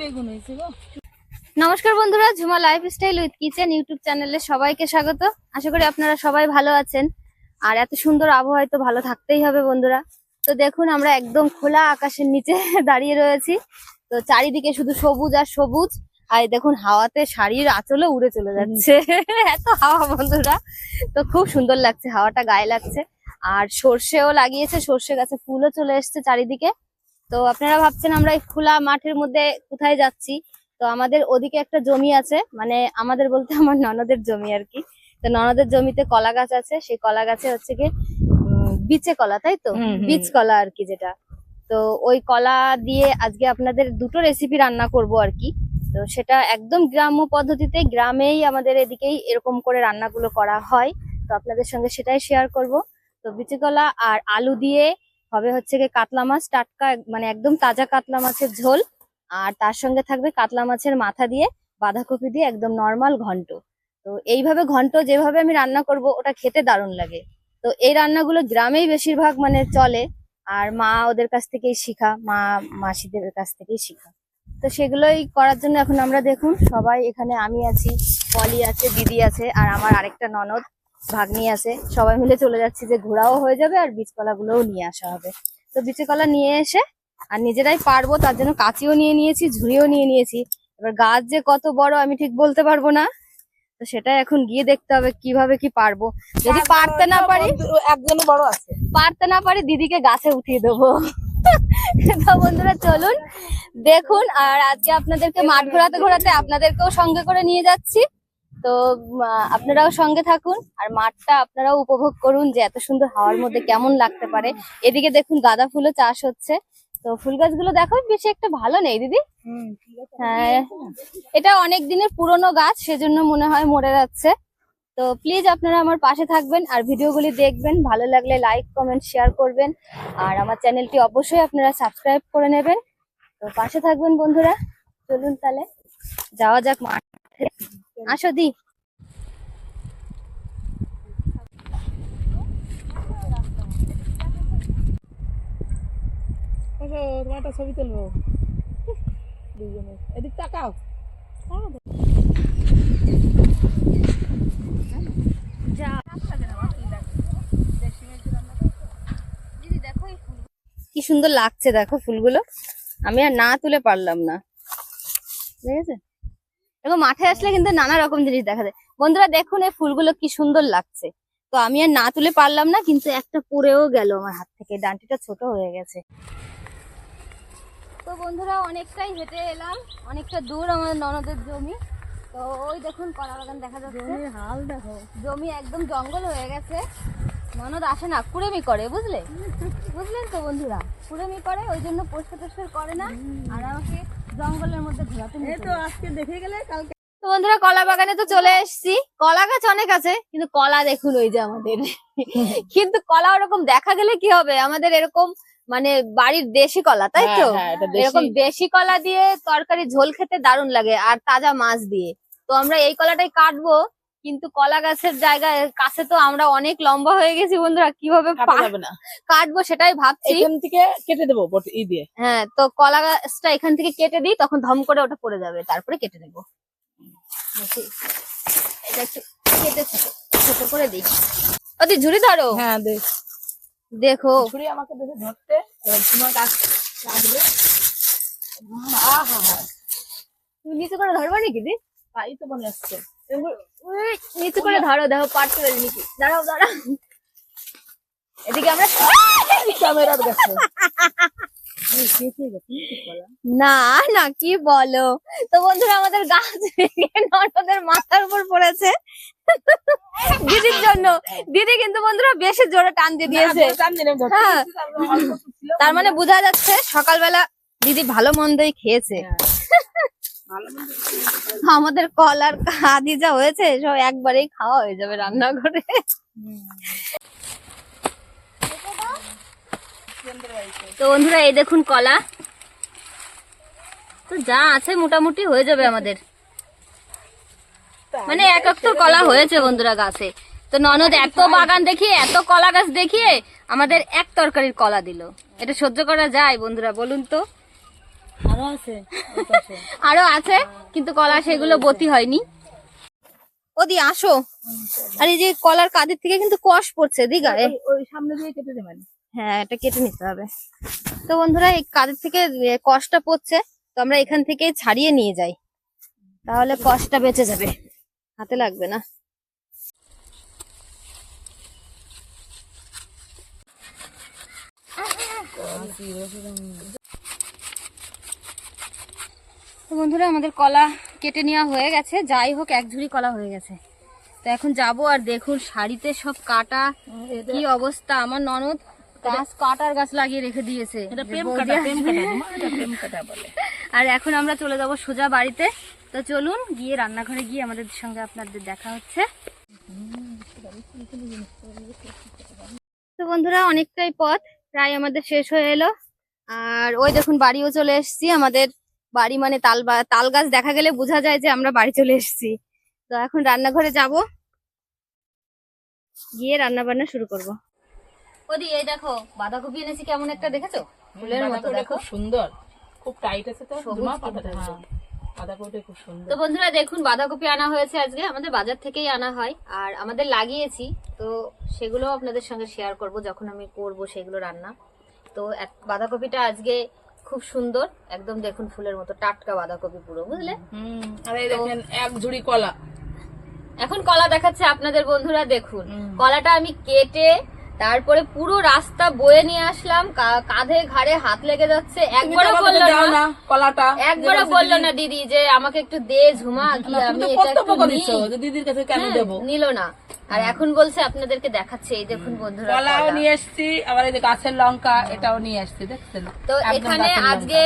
বেগুন হয়েছে গো। নমস্কার বন্ধুরা Jhuma life style with kitchen YouTube চ্যানেলে সবাইকে স্বাগত। আশা করি আপনারা সবাই ভালো আছেন। আর এত সুন্দর আবহাওয়ায় তো ভালো থাকতেই হবে বন্ধুরা। তো দেখুন আমরা একদম খোলা আকাশের নিচে দাঁড়িয়ে রয়েছি। তো চারিদিকে শুধু সবুজ আর সবুজ। আর দেখুন হাওয়াতে শাড়ির আঁচলে উড়ে চলে যাচ্ছে। এত হাওয়া বন্ধুরা। তো খুব সুন্দর লাগছে হাওয়াটা গায়ে লাগছে। আর সর্ষেও লাগিয়েছে সর্ষে গাছে ফুলও চলে এসছে চারিদিকে। তো আপনারা ভাবছেন আমরা এই খোলা মাঠের মধ্যে কোথায় যাচ্ছি? তো আমাদের ওদিকে একটা জমি আছে মানে আমাদের বলতে আমার ননদের জমি আর কি। তো ননদের জমিতে কলা গাছ আছে সেই কলা গাছে হচ্ছে কি বিচে কলা তাই তো। বীজ কলা আর কি যেটা। তো ওই কলা দিয়ে আজকে আপনাদের দুটো রেসিপি রান্না করব আর কি। তো সেটা একদম গ্রাম্য পদ্ধতিতে গ্রামেই আমাদের এদিকেই এরকম করে রান্নাগুলো করা হয়। তো আপনাদের সঙ্গে সেটাই শেয়ার করব। তো বিচে কলা আর আলু দিয়ে হবে হচ্ছে গিয়ে কাতলা মাছ, টাটকা মানে একদম তাজা কাতলা মাছের ঝোল। আর তার সঙ্গে থাকবে কাতলা মাছের মাথা দিয়ে বাঁধাকপি দিয়ে একদম নর্মাল ঘন্ট। তো এইভাবে ঘন্ট যেভাবে আমি রান্না করব, ওটা খেতে দারুণ লাগে। তো এই রান্নাগুলো গ্রামেই বেশিরভাগ মানে চলে। আর মা ওদের কাছ থেকেই শিখা, মা মাসিদের কাছ থেকেই শিখা। তো সেগুলোই করার জন্য এখন আমরা দেখুন, সবাই এখানে আমি আছি, পলি আছে, দিদি আছে, আর আমার আরেকটা ননদ। ভাগ্নি আছে। সবাই মিলে চলে যাচ্ছি যে ঘোরাও হয়ে যাবে আর বীজকলাগুলোও নিয়ে আসা হবে। তো বীজকলা নিয়ে এসে আর নিজেরাই পারব তার জন্য কাঁচিও নিয়ে নিয়েছি ঝুড়িও নিয়ে নিয়েছি। এবার গাছ যে কত বড় আমি ঠিক বলতে পারব না। তো সেটা এখন গিয়ে দেখতে হবে কীভাবে কি পারব। যদি পারতে না পারি একজনই বড় আছে। পারতে না পারি দিদিকে গাছে উঠিয়ে দেবো। বন্ধুরা চলুন দেখুন আর আজকে আপনাদেরকে মাঠ ঘোরাতে ঘোরাতে আপনাদেরকেও সঙ্গে করে নিয়ে যাচ্ছি। তো আপনারাও সঙ্গে থাকুন আর মাঠটা আপনারাও উপভোগ করুন যে এত সুন্দর হাওয়ার মধ্যে কেমন লাগতে পারে। এদিকে দেখুন গাঁদা ফুলও চাষ হচ্ছে। তো ফুল গাছগুলো দেখো বেশি একটা ভালো নেই দিদি? হ্যাঁ এটা অনেক দিনের পুরনো গাছ সেজন্য মনে হয় মরে যাচ্ছে। তো প্লিজ আপনারা আমার পাশে থাকবেন আর ভিডিওগুলি দেখবেন। ভালো লাগলে লাইক কমেন্ট শেয়ার করবেন। আর আমার চ্যানেলটি অবশ্যই আপনারা সাবস্ক্রাইব করে নেবেন। তো পাশে থাকবেন বন্ধুরা। চলুন তাহলে যাওয়া যাক মাঠে। আসো দি। তোমার একটা ছবি তুলবো। দুজনে এদিক তাকাও। কি সুন্দর লাগছে দেখো ফুলগুলো। আমি আর না তুলে পারলাম না। ঠিক আছে দেখো মাঠে আসলে কিন্তু নানা রকম জিনিস দেখা যায়। বন্ধুরা, দেখুন এই ফুলগুলো কি সুন্দর লাগছে। তো আমি আর না তুলে পারলাম না, কিন্তু একটা পড়েও গেল আমার হাত থেকে। ডান্টিটা ছোট হয়ে গেছে। তো বন্ধুরা, অনেকটাই হেঁটে এলাম, অনেকটা দূর আমার ননদের জমি। তো ওই দেখুন কলা বাগান দেখা যাচ্ছে। হাল দেখো। জমি একদম জঙ্গল হয়ে গেছে। ননদ আসে না কুড়েমি করে বুঝলে? বুঝলেন তো বন্ধুরা? কুড়েমি করে ওই জন্য পরিষ্কার টরিষ্কার করে না। আর আমাকে জঙ্গলের মধ্যে ঘোরাতে এই তো আজকে দেখে গেলে কালকে তো বন্ধুরা কলা বাগানে তো চলে এসেছি। কলা গাছ অনেক আছে কিন্তু কলা দেখুন ওই যে আমাদের। কিন্তু কলা ওরকম দেখা গেলে কি হবে? আমাদের এরকম মানে বাড়ির দেশি কলা তাই তো? হ্যাঁ, হ্যাঁ, এটা দেশি। এরকম দেশি কলা দিয়ে তরকারি ঝোল খেতে দারুণ লাগে আর তাজা মাছ দিয়ে। তো আমরা এই কলাটাই কাটবো কিন্তু কলা গাছের জায়গায় কাছে তো আমরা অনেক লম্বা হয়ে গেছি বন্ধুরা কীভাবে কাটবো সেটাই ভাবছি। এখান থেকে কেটে দেবো ই দিয়ে। হ্যাঁ তো কলা গাছটা এখান থেকে কেটে দিই তখন ধম করে ওটা পড়ে যাবে তারপরে কেটে এটা একটু কেটে ছোট করে দিই। ওদি ঝুড়ি ধরো। হ্যাঁ দেখ। দেখো। ছুরি আমাকে দেখে ধরতে তোমার কাজ লাগবে আহা তুমি নিচু করে ধরবা নাকি দি তাই তো মনে হচ্ছে। নিচু করে ধরো দেখো পারতে পারি নাকি দাঁড়াও দাঁড়াও। এদিকে আমরা ক্যামেরার কাছে। না না কি বলো? তো বন্ধুরা আমাদের গাছ ননদের মাথার উপর পড়েছে। দিদির জন্য। দিদি কিন্তু বন্ধুরা বেশি জোরে টান দিয়ে দিয়েছে। হ্যাঁ। তার মানে বোঝা যাচ্ছে সকালবেলা দিদি ভালো মন্দই খেয়েছে। আমাদের কলার কাদি যা হয়েছে সব একবারেই খাওয়া হয়ে যাবে রান্না করে তো বন্ধুরা এই দেখুন কলা। তো যা আছে মোটামুটি হয়ে যাবে আমাদের। মানে এক এক তো কলা হয়েছে বন্ধুরা গাছে। তো ননদ এত বাগান দেখিয়ে এত কলা গাছ দেখিয়ে আমাদের এক তরকারির কলা দিল। এটা সহ্য করা যায় বন্ধুরা বলুন তো। আরও আছে আরও আছে। কিন্তু কলা সেগুলো বতি হয়নি। ওদি আসো। আর এই যে কলার কাদের থেকে কিন্তু কষ পড়ছে ওই- ওই সামনে দিয়ে কেটে দেবেন। হ্যাঁ এটা কেটে নিতে হবে। তো বন্ধুরা এই কাজের থেকে কষটা পড়ছে তো আমরা এখান থেকে ছাড়িয়ে নিয়ে যাই। তাহলে কষটা বেঁচে যাবে হাতে লাগবে না। তো বন্ধুরা আমাদের কলা কেটে নেওয়া হয়ে গেছে। যাই হোক এক ঝুড়ি কলা হয়ে গেছে। তো এখন যাব আর দেখুন শাড়িতে সব কাটা কি অবস্থা। আমার ননদ গাছ কাটার গাছ লাগিয়ে রেখে দিয়েছে। আর এখন আমরা চলে যাব সোজা বাড়িতে। তো চলুন গিয়ে রান্নাঘরে গিয়ে আমাদের সঙ্গে আপনাদের দেখা হচ্ছে। তো বন্ধুরা অনেকটাই পথ প্রায় আমাদের শেষ হয়ে এলো। আর ওই দেখুন বাড়িও চলে এসেছি। আমাদের বাড়ি মানে তাল তাল গাছ দেখা গেলে বোঝা যায় যে আমরা বাড়ি চলে এসেছি। তো এখন রান্নাঘরে যাব। গিয়ে রান্না বান্না শুরু করব। ওদি এই দেখো বাঁধাকপি এনেছি কেমন একটা দেখেছ? ফুলের মতো দেখো। সুন্দর। খুব টাইট আছে তো হ্যাঁ। তো বন্ধুরা দেখুন বাঁধাকপি আনা হয়েছে আজকে আমাদের বাজার থেকেই আনা হয়। আর আমাদের লাগিয়েছি তো সেগুলো আপনাদের সঙ্গে শেয়ার করব যখন আমি করব সেগুলো রান্না। তো বাঁধাকপিটা আজকে খুব সুন্দর একদম দেখুন ফুলের মতো টাটকা বাঁধাকপি পুরো বুঝলে? দেখেন এক ঝুড়ি কলা। এখন কলা দেখাচ্ছে আপনাদের বন্ধুরা দেখুন। কলাটা আমি কেটে তারপরে পুরো রাস্তা বয়ে নিয়ে আসলাম কাঁধে ঘাড়ে হাত লেগে যাচ্ছে। একবারও বলল না। কলাটা। একবারও বলল না দিদি যে আমাকে একটু দে ঝুমা কি আমি এটা একটু দিদির কাছে কেন হ্যাঁ, দেবো? নিল না। আর এখন বলছে আপনাদেরকে দেখাচ্ছে এই দেখুন বন্ধুরা কলাও নিয়ে এসছি আবার এই যে গাছের লঙ্কা এটাও নিয়ে আসছি দেখছেন? তো এখানে আজকে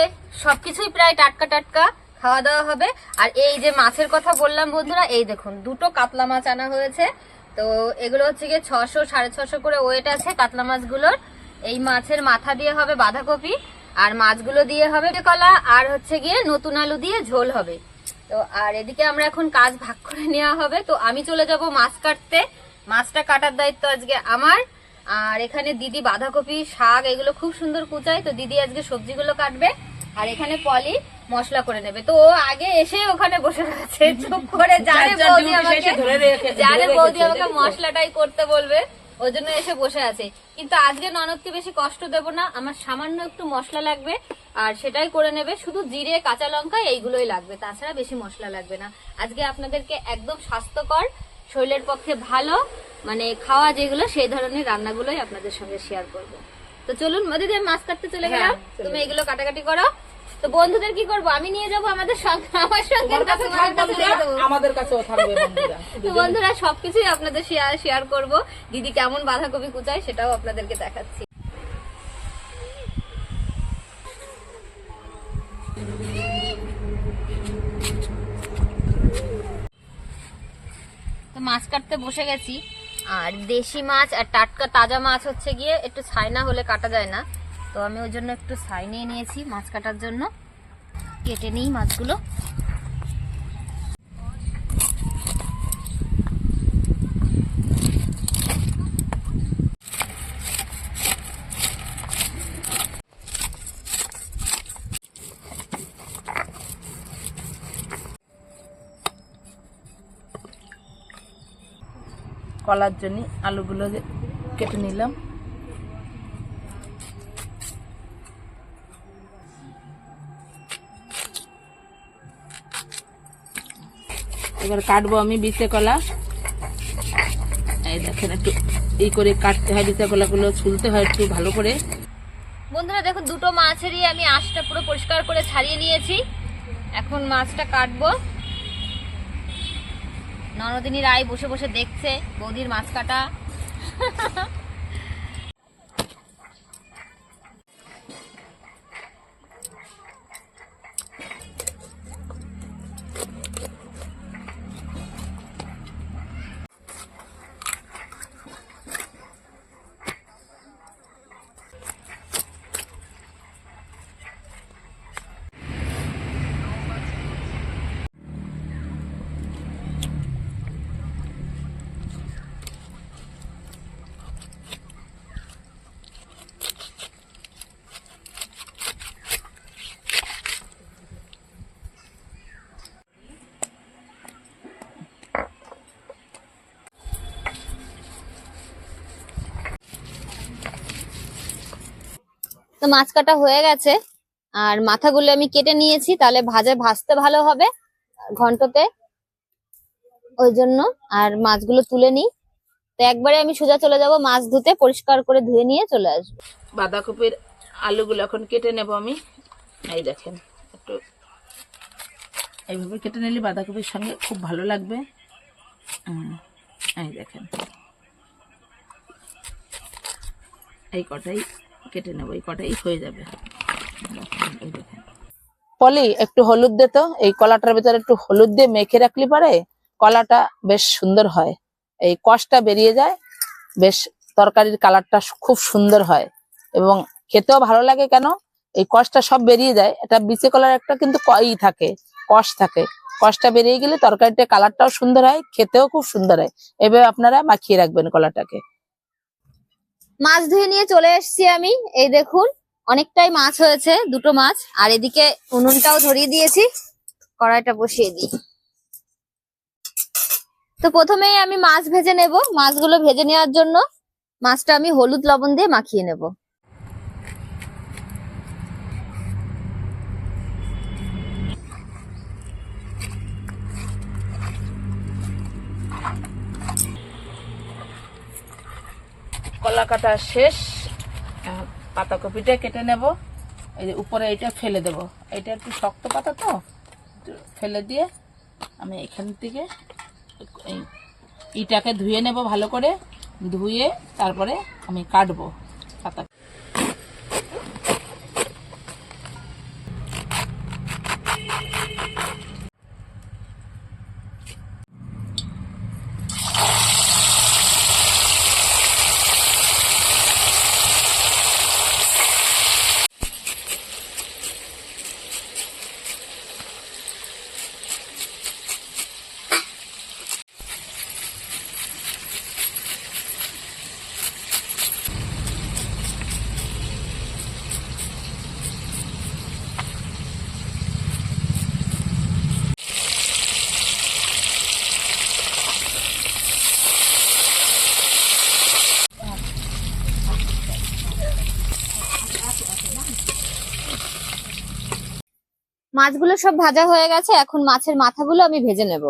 সবকিছুই প্রায় টাটকা টাটকা খাওয়া দাওয়া হবে। আর এই যে মাছের কথা বললাম বন্ধুরা এই দেখুন দুটো কাতলা মাছ আনা হয়েছে। তো এগুলো হচ্ছে গিয়ে ছশো, সাড়ে ছশো করে ওয়েট আছে কাতলা মাছগুলোর। এই মাছের মাথা দিয়ে হবে বাঁধাকপি, আর মাছগুলো দিয়ে হবে কলা, আর হচ্ছে গিয়ে নতুন আলু দিয়ে ঝোল হবে। তো আর এদিকে আমরা এখন কাজ ভাগ করে নেওয়া হবে। তো আমি চলে যাব মাছ কাটতে। মাছটা কাটার দায়িত্ব আজকে আমার। আর এখানে দিদি বাঁধাকপি, শাক, এগুলো খুব সুন্দর কুচায়। তো দিদি আজকে সবজিগুলো কাটবে। আর এখানে পলি। মশলা করে নেবে। তো ও আগে এসে ওখানে বসে রয়েছে। চুপ করে জানে যার বৌদি আমাকে জানে বৌদি আমাকে মশলাটাই করতে বলবে। ওই জন্য এসে বসে আছে। কিন্তু আজকে ননদকে বেশি কষ্ট দেব না। আমার সামান্য একটু মশলা লাগবে আর সেটাই করে নেবে। শুধু জিরে কাঁচা লঙ্কা এইগুলোই লাগবে। তাছাড়া বেশি মশলা লাগবে না। আজকে আপনাদেরকে একদম স্বাস্থ্যকর শরীরের পক্ষে ভালো মানে খাওয়া যেগুলো সেই ধরনের রান্নাগুলোই আপনাদের সঙ্গে শেয়ার করব। তো চলুন দিদি মাছ কাটতে চলে হ্যাঁ, গেলাম। তুমি এগুলো কাটাকাটি করো। তো বন্ধুদের কি করব? আমি নিয়ে যাব আমাদের সঙ্গে আমার সঙ্গে আমাদের কাছেও থাকবে বন্ধুরা। তো বন্ধুরা সবকিছুই আপনাদের শেয়ার শেয়ার করব। দিদি কেমন বাঁধাকপি কুচায় সেটাও আপনাদেরকে দেখাচ্ছি। তো মাছ কাটতে বসে গেছি। আর দেশি মাছ আর টাটকা তাজা মাছ হচ্ছে গিয়ে একটু ছাই না হলে কাটা যায় না। তো আমি ওই জন্য একটু ছাই নিয়ে নিয়েছি মাছ কাটার জন্য। কেটে নিই মাছগুলো। কলার জন্য আলুগুলো কেটে নিলাম। এবার কাটবো আমি বিচে কলা এই দেখেন একটু এই করে কাটতে হয় বিচে কলাগুলো ছুলতে হয় একটু ভালো করে। বন্ধুরা, দেখো দুটো মাছেরই আমি আঁশটা পুরো পরিষ্কার করে ছাড়িয়ে নিয়েছি। এখন মাছটা কাটবো। ননদিনী রায় বসে বসে দেখছে, বৌদির মাছ কাটা। তো মাছ কাটা হয়ে গেছে। আর মাথাগুলো আমি কেটে নিয়েছি, তাহলে ভাজে ভাজতে ভালো হবে ঘন্টতে। ওই জন্য আর মাছগুলো তুলে নিই। তো একবারে আমি সোজা চলে যাব, মাছ ধুতে পরিষ্কার করে ধুয়ে নিয়ে চলে আসব। বাঁধাকপির আলুগুলো এখন কেটে নেব আমি। এই দেখেন, একটু এইভাবে কেটে নিলে বাঁধাকপির সঙ্গে খুব ভালো লাগবে। এই দেখেন। এই কটাই কেটে নেব, এই কটাই হয়ে যাবে। পলি, একটু হলুদ দে তো, এই কলাটার ভিতরে একটু হলুদ দিয়ে মেখে রাখলি পারে কলাটা বেশ সুন্দর হয়। এই কষটা বেরিয়ে যায়, বেশ তরকারির কালারটা খুব সুন্দর হয়। এবং খেতেও ভালো লাগে কেন? এই কষটা সব বেরিয়ে যায়। এটা বিচে কলার একটা কিন্তু ক- ই থাকে, কষ থাকে। কষটা বেরিয়ে গেলে তরকারিটা কালারটাও সুন্দর হয়, খেতেও খুব সুন্দর হয়। এভাবে আপনারা মাখিয়ে রাখবেন কলাটাকে। মাছ ধুয়ে নিয়ে চলে এসছি আমি। এই দেখুন, অনেকটাই মাছ হয়েছে, দুটো মাছ। আর এদিকে উনুনটাও ধরিয়ে দিয়েছি, কড়াইটা বসিয়ে দিই। তো প্রথমেই আমি মাছ ভেজে নেব। মাছগুলো ভেজে নেওয়ার জন্য মাছটা আমি হলুদ লবণ দিয়ে মাখিয়ে নেব। কলা কাটা শেষ পাতাকপিটা কেটে নেব। এই যে উপরে এটা ফেলে দেব। এটা একটু শক্ত পাতা তো ফেলে দিয়ে আমি এখান থেকে এই ইটাকে ধুয়ে নেব ভালো করে। ধুয়ে তারপরে আমি কাটবো পাতা। মাছগুলো সব ভাজা হয়ে গেছে এখন মাছের মাথাগুলো আমি ভেজে নেব।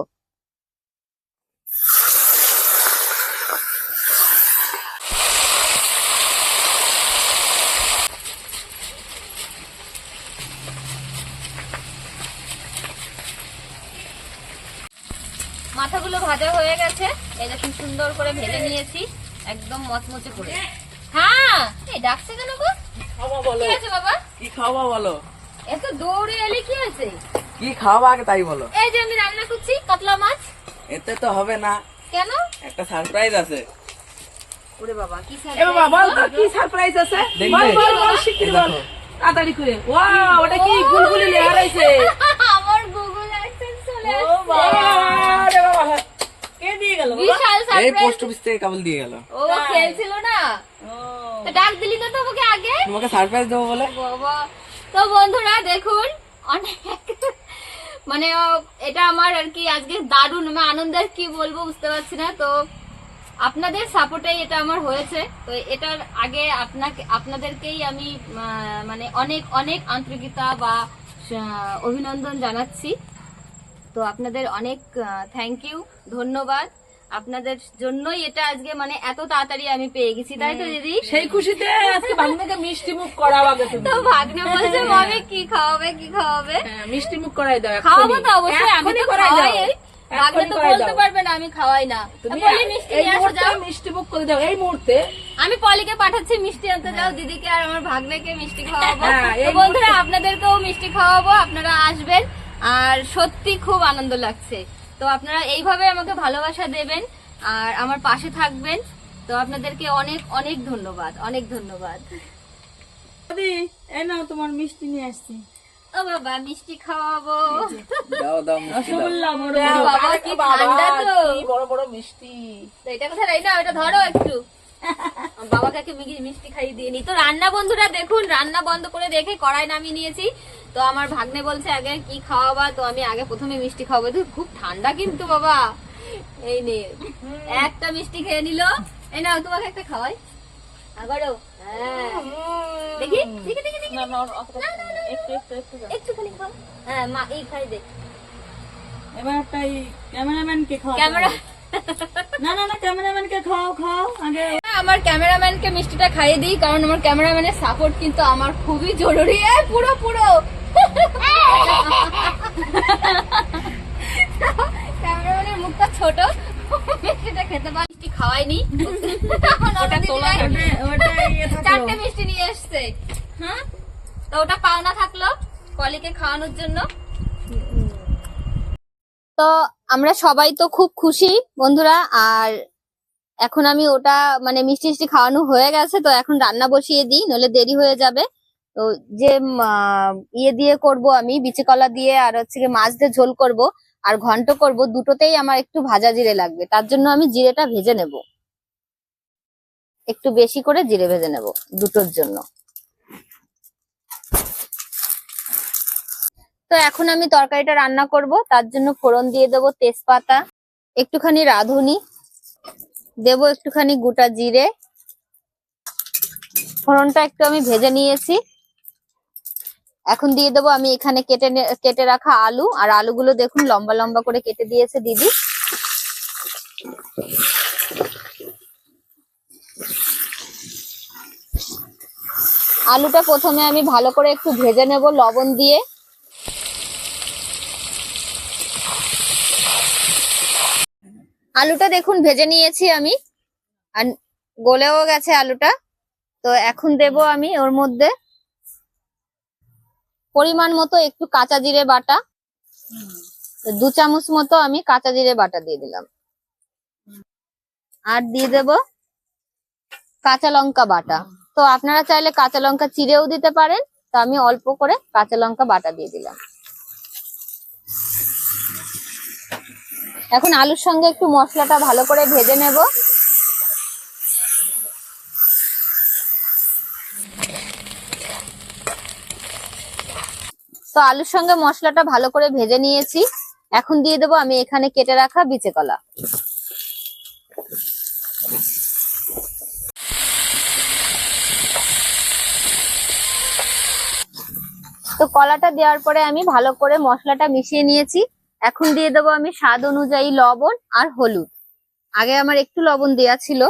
মাথাগুলো ভাজা হয়ে গেছে এই দেখুন সুন্দর করে ভেজে নিয়েছি একদম মচমচে করে। হ্যাঁ এই ডাকছে কেন গো? খাওয়া বলো? কি আছে বাবা? কি খাওয়া বলো? এত দৌড়ে এলে কি আছে কি খাওয়া আগে তাই বলো। এই যে আমি রান্না করছি কাতলা মাছ। এতে তো হবে না। কেন? একটা সারপ্রাইজ আছে। ওরে বাবা কি এ বাবা বল তো কি সারপ্রাইজ আছে? বল বল বল শিগগিরি বল। তাড়াতাড়ি করে। ওয়াও ওটা কি গুলগুলি লেয়ার আইছে আমার গুগল অ্যাডসেন্স চলে ও বাবা রে বাবা কে দিয়ে গেল বিশাল এই পোস্ট অফিস থেকে কেবল দিয়ে গেল। ও খেলছিল না? তো ডাক দিলি না তো আমাকে আগে? তোমাকে সারপ্রাইজ দেবো বলে? বাবা তো বন্ধুরা দেখুন, অনেক। মানে এটা আমার আর কি আজকে দারুণ আমি আনন্দের কি বলব বুঝতে পারছি না। তো আপনাদের সাপোর্টেই এটা আমার হয়েছে। তো এটার আগে আপনাকে, আপনাদেরকেই আমি মানে অনেক অনেক আন্তরিকতা বা অভিনন্দন জানাচ্ছি। তো আপনাদের অনেক থ্যাংক ইউ ধন্যবাদ। আপনাদের জন্যই এটা আজকে মানে এত তাড়াতাড়ি আমি পেয়ে গেছি তাই তো দিদি? সেই খুশিতে আজকে ভাগ্নেকে মিষ্টি মুখ তুমি। তো ভাগ্নে বলছে মামি কি খাওয়াবে কি খাওয়াবে? হ্যাঁ, মিষ্টি মুখ করাই দাও খাওয়াবো তো অবশ্যই আমি তো করাই দাও। খাওয়াই। ভাগ্নে তো বলতে পারবে না আমি খাওয়াই না। তুমি মিষ্টি নিয়ে আসো যাও। মিষ্টি মুখ করে দাও এই মুহূর্তে। আমি পলিকে পাঠাচ্ছি মিষ্টি আনতে যাও দিদিকে আর আমার ভাগ্নেকে মিষ্টি খাওয়াবো। হ্যাঁ, বন্ধুরা আপনাদেরকেও মিষ্টি খাওয়াবো আপনারা আসবেন। আর সত্যি খুব আনন্দ লাগছে। তো আপনারা এইভাবে আমাকে ভালোবাসা দেবেন আর আমার পাশে থাকবেন। তো আপনাদেরকে অনেক অনেক ধন্যবাদ অনেক ধন্যবাদ। দাদি এই নাও তোমার মিষ্টি নিয়ে আসছি। ও বাবা মিষ্টি খাওয়াবো। দাও দাও মিষ্টি রসগোল্লা বড় বড়। বাবা, কি ঠান্ডা তো। কি বড় বড় মিষ্টি। তো এটা কোথায় রাই না এটা ধরো একটু। বাবাকে আগে মিগি- মিষ্টি খাইয়ে দিয়ে নি। তো রান্না বন্ধুরা দেখুন রান্না বন্ধ করে দেখে কড়াই নামিয়ে নিয়েছি। তো আমার ভাগ্নে বলছে আগে কি খাওয়াবা? তো আমি আগে প্রথমে মিষ্টি খাওয়াবো। তো খুব ঠান্ডা কিন্তু বাবা। এই নে একটা মিষ্টি খেয়ে নিল। এই নাও তোমাকে একটা খাওয়াই। আবারও। হ্যাঁ। দেখি দেখি দেখি দেখি। না না অতটা একটু একটু একটু একটুখানি খাও। হ্যাঁ মা এই খাই দে। এবার একটা এই ক্যামেরাম্যানকে খাওয়া ক্যামেরা না না না ক্যামেরাম্যানকে খাও খাও আগে। আমার ক্যামেরাম্যানকে মিষ্টিটা খাইয়ে দিই কারণ আমার ক্যামেরাম্যানের সাপোর্ট কিন্তু আমার খুবই জরুরি। পুরো পুরো। ক্যামেরাম্যানের মুখটা ছোট। মিষ্টিটা খেতে পারি মিষ্টি খাওয়াইনি। ওটা তোলা ওটা ইয়ে থাকল। চারটে মিষ্টি নিয়ে এসছে। হ্যাঁ তো ওটা পাওনা থাকল কলিকে খাওয়ানোর জন্য। তো আমরা সবাই তো খুব খুশি বন্ধুরা আর এখন আমি ওটা মানে মিষ্টি মিষ্টি খাওয়ানো হয়ে গেছে তো এখন রান্না বসিয়ে দিই নলে দেরি হয়ে যাবে। তো যে ইয়ে দিয়ে করব আমি, বিচি কলা দিয়ে আর হচ্ছে গিয়ে মাছ দিয়ে ঝোল করব আর ঘন্ট করব, দুটোতেই আমার একটু ভাজা জিরে লাগবে। তার জন্য আমি জিরেটা ভেজে নেব। একটু বেশি করে জিরে ভেজে নেব দুটোর জন্য। তো এখন আমি তরকারিটা রান্না করব, তার জন্য ফোড়ন দিয়ে দেবো তেজপাতা, একটুখানি রাঁধুনি, দেব একটুখানি গোটা জিরে। ফোড়নটা একটু আমি ভেজে নিয়েছি। এখন দিয়ে দেবো আমি এখানে কেটে কেটে রাখা আলু। আর আলুগুলো দেখুন, লম্বা লম্বা করে কেটে দিয়েছে দিদি। আলুটা প্রথমে আমি ভালো করে একটু ভেজে নেব লবণ দিয়ে। আলুটা দেখুন, ভেজে নিয়েছি আমি। আর গলেও গেছে আলুটা। তো এখন দেব আমি ওর মধ্যে। পরিমাণ মতো একটু কাঁচা জিরে বাটা। দু চামচ মতো আমি কাঁচা জিরে বাটা দিয়ে দিলাম। আর দিয়ে দেব কাঁচা লঙ্কা বাটা। তো আপনারা চাইলে কাঁচা লঙ্কা চিরেও দিতে পারেন। তো আমি অল্প করে কাঁচা লঙ্কা বাটা দিয়ে দিলাম। এখন আলুর সঙ্গে একটু মশলাটা ভালো করে ভেজে নেব। তো আলুর সঙ্গে মশলাটা ভালো করে ভেজে নিয়েছি। এখন দিয়ে দেবো আমি এখানে কেটে রাখা বিচে কলা। তো কলাটা দেওয়ার পরে আমি ভালো করে মশলাটা মিশিয়ে নিয়েছি। এখন দিয়ে দেবো আমি স্বাদ অনুযায়ী লবণ আর হলুদ। আগে আমার একটু লবণ দেওয়া ছিল।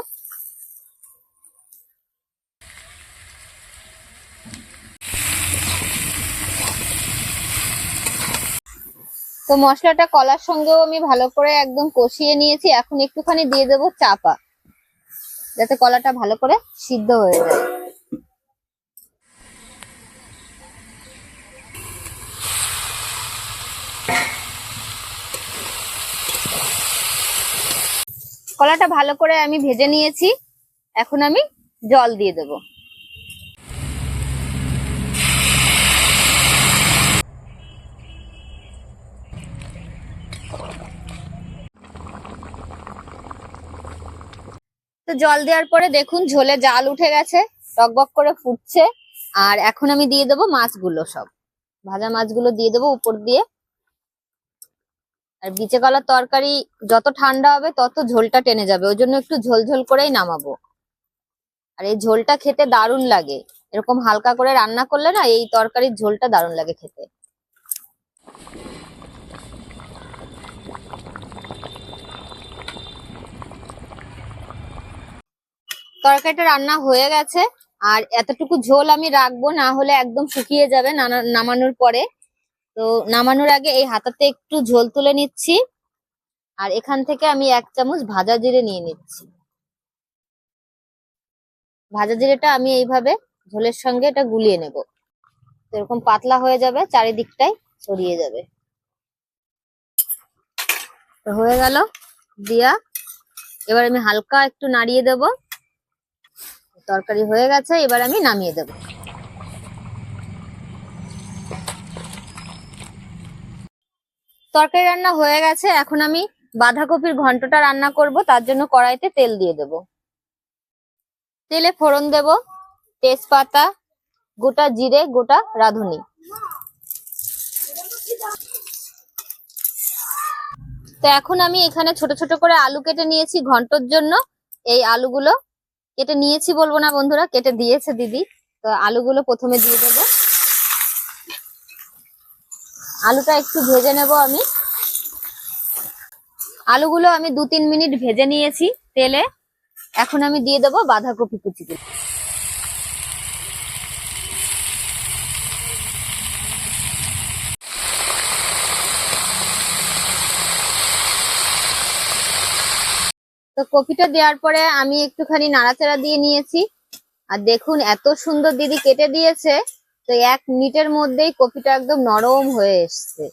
তো মশলাটা কলার সঙ্গেও আমি ভালো করে একদম কষিয়ে নিয়েছি। এখন একটুখানি দিয়ে দেবো চাপা, যাতে কলাটা ভালো করে সিদ্ধ হয়ে যায়। কলাটা ভালো করে আমি ভেজে নিয়েছি। এখন আমি জল দিয়ে দেব। জল দেওয়ার পরে দেখুন ঝোলে জাল উঠে গেছে টকবক করে ফুটছে। আর এখন আমি দিয়ে দেবো মাছগুলো সব। ভাজা মাছগুলো দিয়ে দেবো উপর দিয়ে। আর বিচে কলার তরকারি যত ঠান্ডা হবে, তত ঝোলটা টেনে যাবে। ওই জন্য একটু ঝোল ঝোল করেই নামাবো। আর এই ঝোলটা খেতে দারুণ লাগে। এরকম হালকা করে রান্না করলে না, এই তরকারির ঝোলটা দারুণ লাগে খেতে। তরকারিটা রান্না হয়ে গেছে। আর এতটুকু ঝোল আমি রাখব, না হলে একদম শুকিয়ে যাবে নামানোর পরে। তো নামানোর আগে এই হাতাতে একটু ঝোল তুলে নিচ্ছি। আর এখান থেকে আমি এক চামচ ভাজা জিরে নিয়ে নিচ্ছি। ভাজা জিরেটা আমি এইভাবে ঝোলের সঙ্গে এটা গুলিয়ে নেব। এরকম পাতলা হয়ে যাবে, চারিদিকটাই ছড়িয়ে যাবে। হয়ে গেল, দিয়া। এবার আমি হালকা একটু নাড়িয়ে দেব। তরকারি হয়ে গেছে, এবার আমি নামিয়ে দেব। তরকারি রান্না হয়ে গেছে, এখন আমি বাঁধাকপির ঘন্টটা রান্না করব, তার জন্য কড়াইতে তেল দিয়ে দেব। তেলে ফোড়ন দেব, তেজপাতা, গোটা জিরে, গোটা রাঁধুনি। তো এখন আমি এখানে ছোট ছোট করে আলু কেটে নিয়েছি, ঘন্টর জন্য। এই আলুগুলো কেটে নিয়েছি বলব না বন্ধুরা, কেটে দিয়েছে দিদি। তো আলুগুলো প্রথমে দিয়ে দেবো। আলুটা একটু ভেজে নেব আমি। আলুগুলো আমি দু তিন মিনিট ভেজে নিয়েছি তেলে। এখন আমি দিয়ে দেবো বাঁধাকপি কুচিগুলো কপিটা দেওয়ার পরে আমি একটুখানি নাড়াচাড়া দিয়ে নিয়েছি। আর দেখুন, এত সুন্দর দিদি কেটে দিয়েছে, তো এক মিনিটের মধ্যেই কপিটা একদম নরম হয়ে এসছে।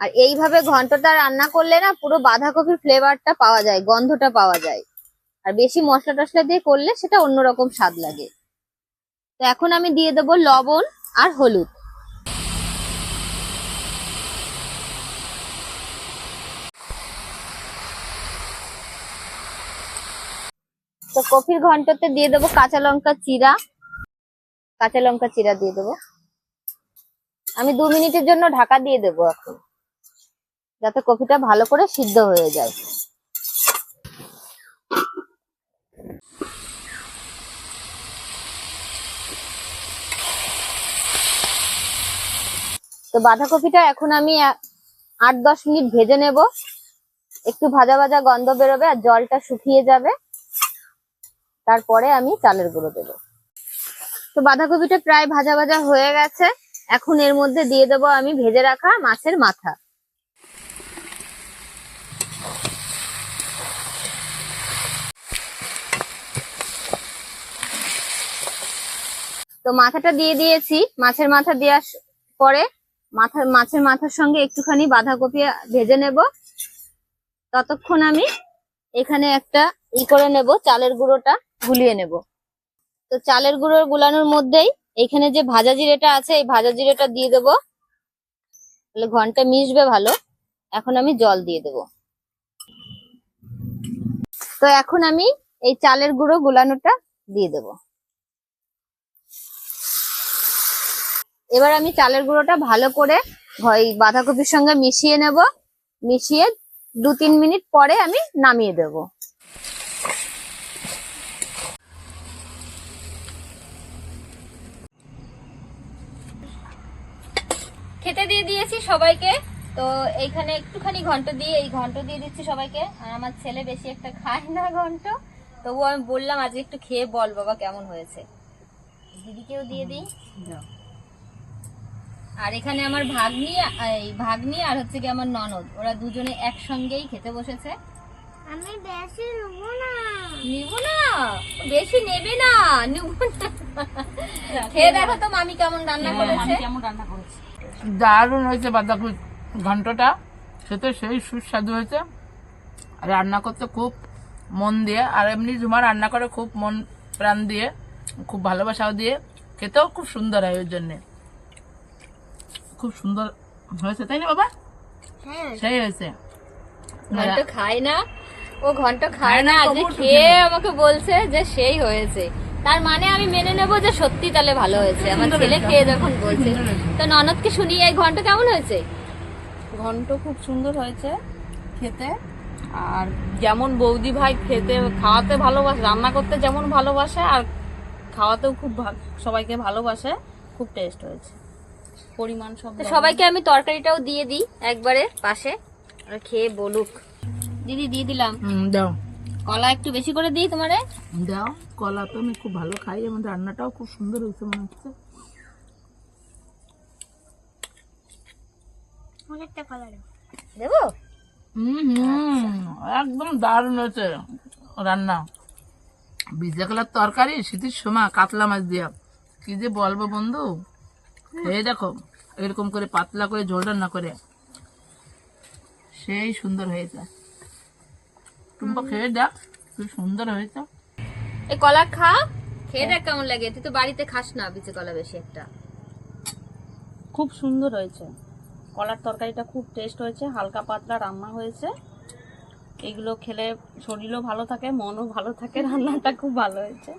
আর এইভাবে ঘন্টটা রান্না করলে না পুরো বাঁধাকপির ফ্লেভারটা পাওয়া যায়, গন্ধটা পাওয়া যায়। আর বেশি মশলা টসলা দিয়ে করলে সেটা অন্যরকম স্বাদ লাগে। তো এখন আমি দিয়ে দেবো লবণ আর হলুদ। তো কফির ঘন্টতে দিয়ে দেবো কাঁচা লঙ্কা চিরা। কাঁচা লঙ্কা চিরা দিয়ে দেবো। আমি দু মিনিটের জন্য ঢাকা দিয়ে দেবো এখন, যাতে কফিটা ভালো করে সিদ্ধ হয়ে যায়। তো বাঁধাকপিটা এখন আমি আট দশ মিনিট ভেজে নেব। একটু ভাজা ভাজা গন্ধ বেরোবে আর জলটা শুকিয়ে যাবে। তারপরে আমি চালের গুঁড়ো দেবো। তো বাঁধাকপিটা প্রায় ভাজা ভাজা হয়ে গেছে। এখন এর মধ্যে দিয়ে দেবো আমি ভেজে রাখা মাছের মাথা। তো মাথাটা দিয়ে দিয়েছি। মাছের মাথা দেওয়ার পরে মাথা মাছের মাথার সঙ্গে একটুখানি বাঁধাকপি ভেজে নেব। ততক্ষণ আমি এখানে একটা ই করে নেব, চালের গুঁড়োটা গুলিয়ে নেব। তো চালের গুঁড়ো গুলানোর মধ্যেই এখানে যে ভাজা জিরেটা আছে, এই ভাজা জিরেটা দিয়ে দেবো। তাহলে ঘণ্টা মিশবে ভালো। এখন আমি জল দিয়ে দেব। তো এখন আমি এই চালের গুঁড়ো গুলানোটা দিয়ে দেব। এবার আমি চালের গুঁড়োটা ভালো করে বাঁধাকপির সঙ্গে মিশিয়ে নেব। মিশিয়ে দু তিন মিনিট পরে আমি নামিয়ে দেবো। খেতে দিয়ে দিয়েছি সবাইকে। তো এইখানে একটুখানি ঘন্ট দিয়ে এই ঘন্ট দিয়ে দিচ্ছি সবাইকে। আর আমার ছেলে বেশি একটা খায় না ঘন্ট। তবুও আমি বললাম আজকে একটু খেয়ে বল বাবা কেমন হয়েছে। দিদিকেও দিয়ে দিই। আর এখানে আমার ভাগ্নি এই ভাগ্নি আর হচ্ছে কি আমার ননদ। ওরা দুজনে একসঙ্গেই খেতে বসেছে। আমি বেশি নেব না। নিব না? বেশি নেবে না? নিব না। খেয়ে দেখো তো মামি কেমন রান্না করেছে। কেমন রান্না করেছি। দারুণ হয়েছে বাঁধাকপি ঘন্টটা। খেতে সেই সুস্বাদু হয়েছে। আর রান্না করতে খুব মন দিয়ে আর এমনি ঝুমা রান্না করে খুব মন প্রাণ দিয়ে খুব ভালোবাসাও দিয়ে খেতেও খুব সুন্দর হয় ওই জন্যে। খুব সুন্দর হয়েছে তাই না বাবা? হ্যাঁ। সেই হয়েছে। ঘন্ট খায় না। ও ঘন্ট খায় না আজকে খেয়ে আমাকে বলছে যে সেই হয়েছে। তার মানে আমি মেনে নেব যে সত্যি তাহলে ভালো হয়েছে। আমার ছেলে খেয়ে যখন বলছে। তো ননদকে শুনি এই ঘন্ট কেমন হয়েছে? ঘন্ট খুব সুন্দর হয়েছে খেতে। আর যেমন বৌদি ভাই খেতে খাওয়াতে ভালোবাসে রান্না করতে যেমন ভালোবাসে আর খাওয়াতেও খুব সবাইকে ভালোবাসে খুব টেস্ট হয়েছে। পরিমাণ সব সবাইকে আমি তরকারিটাও দিয়ে দিই একবারে পাশে। আর খেয়ে বলুক। দিদি দিয়ে দিলাম। দাও। কলা একটু বেশি করে দিই তোমারে? দাও। কলা তো আমি খুব ভালো খাই আমার রান্নাটাও খুব সুন্দর হয়েছে মনে হচ্ছে। অনেকটা দেবো? হুম হুম একদম দারুণ হয়েছে রান্না। কলার তরকারি শীতের সময় কাতলা মাছ দিয়া। কি যে বলব বন্ধু? খেয়ে দেখো এরকম করে পাতলা করে ঝোল রান্না করে। সেই সুন্দর হয়েছে। টুম্পা খেয়ে দেখ কি সুন্দর হয়েছে। এই কলা খা খেয়ে দেখ কেমন লাগে। তুই তো বাড়িতে খাস না বিচে কলা বেশি একটা। খুব সুন্দর হয়েছে। কলার তরকারিটা খুব টেস্ট হয়েছে হালকা পাতলা রান্না হয়েছে। এগুলো খেলে শরীরও ভালো থাকে মনও ভালো থাকে রান্নাটা খুব ভালো হয়েছে।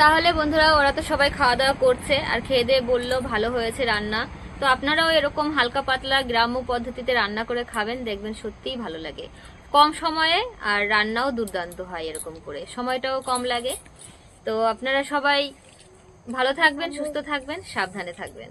তাহলে বন্ধুরা, ওরা তো সবাই খাওয়া দাওয়া করছে আর খেয়ে দিয়ে বলল ভালো হয়েছে রান্না। তো আপনারাও এরকম হালকা পাতলা গ্রাম্য পদ্ধতিতে রান্না করে খাবেন, দেখবেন সত্যিই ভালো লাগে। কম সময়ে আর রান্নাও দুর্দান্ত হয় এরকম করে। সময়টাও কম লাগে। তো আপনারা সবাই ভালো থাকবেন, সুস্থ থাকবেন, সাবধানে থাকবেন।